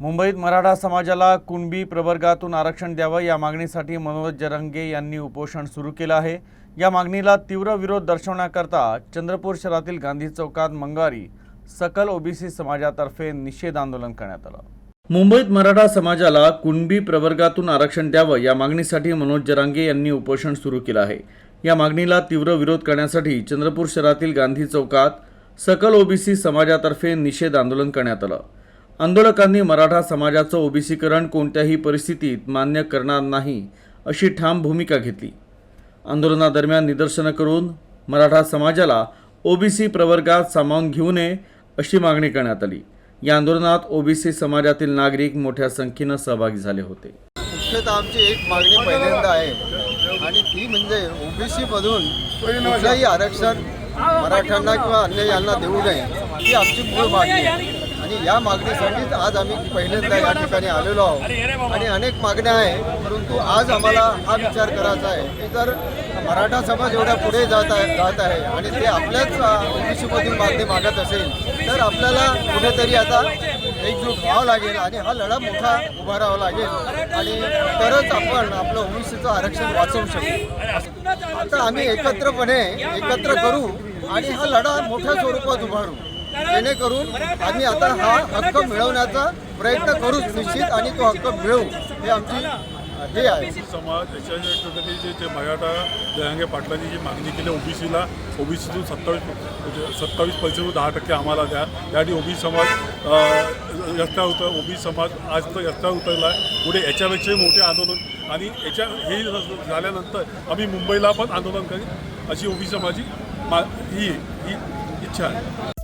मुंबईत मराठा समाजाला कुणबी प्रवर्गातून आरक्षण द्यावं या मागणीसाठी मनोज जरंगे यांनी उपोषण सुरू केलं आहे. या मागणीला तीव्र विरोध दर्शवण्याकरता चंद्रपूर शहरातील गांधी चौकात मंगळवारी सकल ओबीसी समाजातर्फे निषेध आंदोलन करण्यात आलं. मुंबईत मराठा समाजाला कुणबी प्रवर्गातून आरक्षण द्यावं या मागणीसाठी मनोज जरांगे यांनी उपोषण सुरू केलं आहे. या मागणीला तीव्र विरोध करण्यासाठी चंद्रपूर शहरातील गांधी चौकात सकल ओबीसी समाजातर्फे निषेध आंदोलन करण्यात आलं. आंदोलकांनी मराठा समाजाचं ओबीसीकरण कोणत्याही परिस्थितीत मान्य करणार नाही अशी ठाम भूमिका घेतली. आंदोलनादरम्यान निदर्शनं करून मराठा समाजाला ओबीसी प्रवर्गात सामावून घेऊ नये अशी मागणी करण्यात आली. या आंदोलनात ओबीसी समाजातील नागरिक मोठ्या संख्येनं सहभागी झाले होते. मुख्यतः आमची एक मागणी पहिल्यांदा आहे. आणि ती म्हणजे ओबीसीमधून कुठलंही आरक्षण मराठ्यांना किंवा अन्य यांना देऊ नये. ही आमची मूळ मागणी आहे. आणि या मागणीसाठीच आज आम्ही पहिल्यांदा या ठिकाणी आलेलो आहोत. आणि अनेक मागण्या आहे परंतु आज आम्हाला हा विचार करायचा आहे की जर मराठा समाज एवढ्या पुढे जात आहे जात आहे आणि ते आपल्याच ओबीसीमधून मागणी मागत असेल तर आपल्याला कुठेतरी आता एकजूट व्हावं लागेल आणि हा लढा मोठा उभा राहावा लागेल. आणि तरच आपण आपलं ओबीसीचं आरक्षण वाचवू शकू. आता आम्ही एकत्रपणे एकत्र करू आणि हा लढा मोठ्या स्वरूपात उभारू. जेणेकरून आम्ही आता हा हक्क मिळवण्याचा प्रयत्न करूच निश्चित आणि तो हक्क मिळवू हे आमची हे आहे. समाज याच्या ठिकाणी जे ते मराठा जहांगे पाटलांनी जी मागणी केली ओबीसीला ओबीसीतून सत्तावीस म्हणजे सत्तावीस पैसे दहा टक्के आम्हाला द्या. त्यासाठी ओबीसी समाज रस्त्यावर उतर ओबीसी समाज आज तर रस्त्यावर उतरला आहे पुढे याच्यापेक्षाही मोठे आंदोलन आणि याच्या हे झाल्यानंतर आम्ही मुंबईला पण आंदोलन करीन अशी ओबीसी समाजी मा ही ही इच्छा आहे.